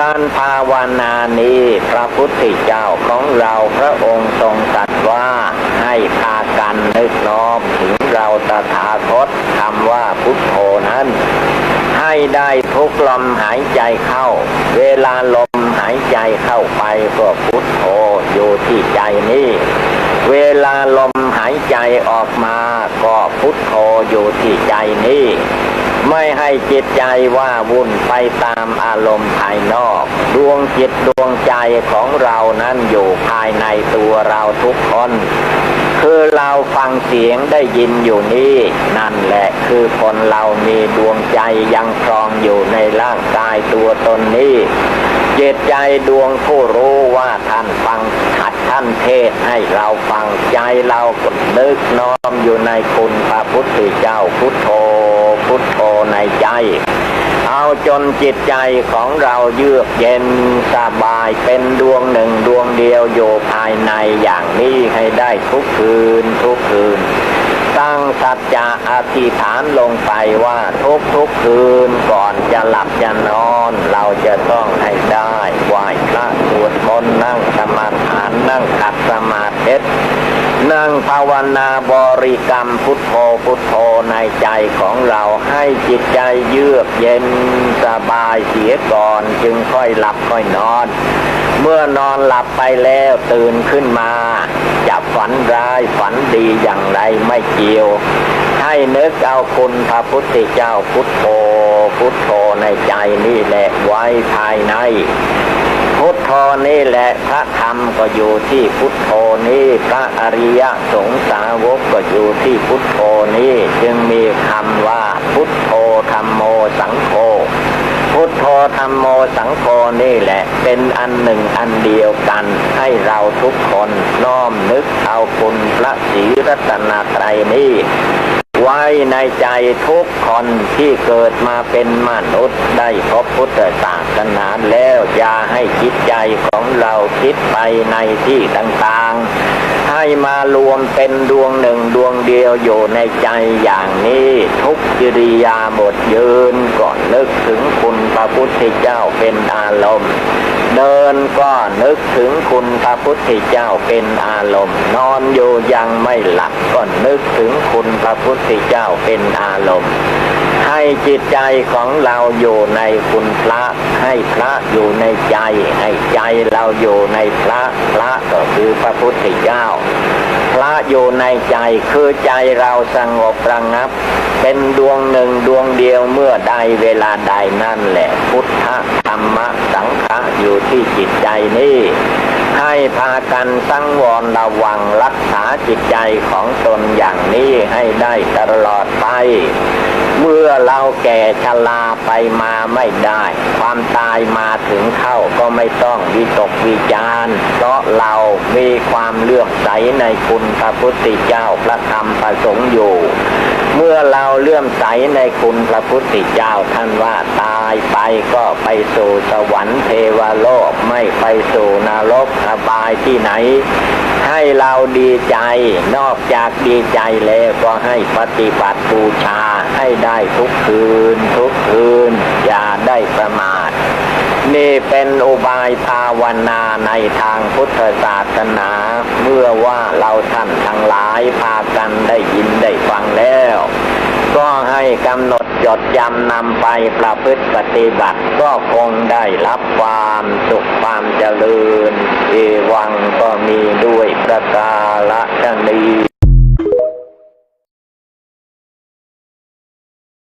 การภาวนานี้พระพุทธเจ้าของเราพระองค์ทรงตรัสว่าให้พากันนึกน้อมถึงเราตถาคตคำว่าพุทโธนั้น ให้ได้ทุกลมหายใจเข้า เวลาลมหายใจเข้าไปก็พุทโธอยู่ที่ใจนี้เวลาลมหายใจออกมาก็พุทโธอยู่ที่ใจนี้ ไม่ให้จิตใจว่าวุ่นไปตามอารมณ์ภายนอก ดวงจิตดวงใจของเรานั้นอยู่ภายในตัวเราทุกคน คือเราฟังเสียงได้ยินอยู่นี่นั่นแหละคือคนเรามีดวงใจยังครองอยู่ในร่างกายตัวตนนี้เจตใจดวงผู้รู้ว่าท่านฟังขัดท่านเทศให้เราฟังใจเราก็นึกน้อมอยู่ในคุณพระพุทธเจ้าพุทโธ พุทโธในใจ เอาจนจิตใจของเราเยือกเย็นสบายเป็นดวงหนึ่งดวงเดียวอยู่ภายในอย่างนี้ให้ได้ทุกคืนทุกคืน ตั้งสัจจะอธิษฐานลงไปว่าทุกทุกคืนก่อนจะหลับจะนอน เราจะต้องให้ได้ไหว้พระสวดมนต์นั่งสมาทานนั่งขัดสมาธิ นั่งภาวนาบริกรรมพุทโธพุทโธในใจของเราให้จิตใจเยือกเย็นสบายเสียก่อนจึงค่อยหลับค่อยนอน เมื่อนอนหลับไปแล้วตื่นขึ้นมาจะฝันร้ายฝันดีอย่างไรไม่เกี่ยว ให้นึกเอาคุณพระพุทธเจ้าพุทโธพุทโธในใจนี่แหละไว้ภายใน พุทโธนี่แหละพระธรรมก็อยู่ที่พุทโธนี่พระอริยสงสาวกก็อยู่ที่พุทโธนี่จึงมีคำว่าพุทโธธรรมโมสังโฆพุทโธธรรมโมสังโฆนี่แหละ เป็นอันหนึ่งอันเดียวกัน ให้เราทุกคนน้อมนึกเอาคุณพระศรีรัตนตรัยนี้ ไว้ในใจทุกคนที่เกิดมาเป็นมนุษย์ได้พบพุทธศาสนาแล้วอย่าให้จิตใจของเราคิดไปในที่ต่างๆ มารวมเป็นดวงหนึ่งดวงเดียวอยู่ในใจอย่างนี้ ทุกกิริยาบทยืนก่อนนึกถึงคุณพระพุทธเจ้าเป็นอารมณ์เดินก็นึกถึงคุณพระพุทธเจ้าเป็นอารมณ์ นอนอยู่ยังไม่หลับก็นึกถึงคุณพระพุทธเจ้าเป็นอารมณ์ ให้จิตใจของเราอยู่ในคุณพระ ให้พระอยู่ในใจ ให้ใจเราอยู่ในพระพระก็คือพระพุทธเจ้า พระอยู่ในใจคือใจเราสงบระงับ เป็นดวงหนึ่งดวงเดียวเมื่อใดเวลาใดนั่นแหละ พุทธธรรมะสังฆะอยู่ที่จิตใจนี้ให้พากันตั้งวรระวังรักษาจิตใจของตนอย่างนี้ให้ได้ตลอดไป เมื่อเราแก่ชราไปมาไม่ได้ ความตายมาถึงเข้าก็ไม่ต้องวิตกวิจารณ์เพราะเรามีความเลื่อมใสในคุณพระพุทธเจ้าพระธรรมพระสงฆ์อยู่ เมื่อเราเลื่อมใสในคุณพระพุทธเจ้าท่านว่าตายไปก็ไปสู่สวรรค์เทวโลกไม่ไปสู่นรกอบายที่ไหน ให้เราดีใจนอกจากดีใจแล้วก็ให้ปฏิบัติบูชา ให้ได้ทุกคืน ทุกคืน อย่าได้ประมาท นี่เป็นอุบายภาวนาในทางพุทธศาสนา เมื่อว่าเราท่านทั้งหลายพากันได้ยินได้ฟังแล้ว ก็ให้กำหนดจดจำนำไปประพฤติปฏิบัติก็คงได้รับความสุขความเจริญ เอวังก็มีด้วยประกาละชนี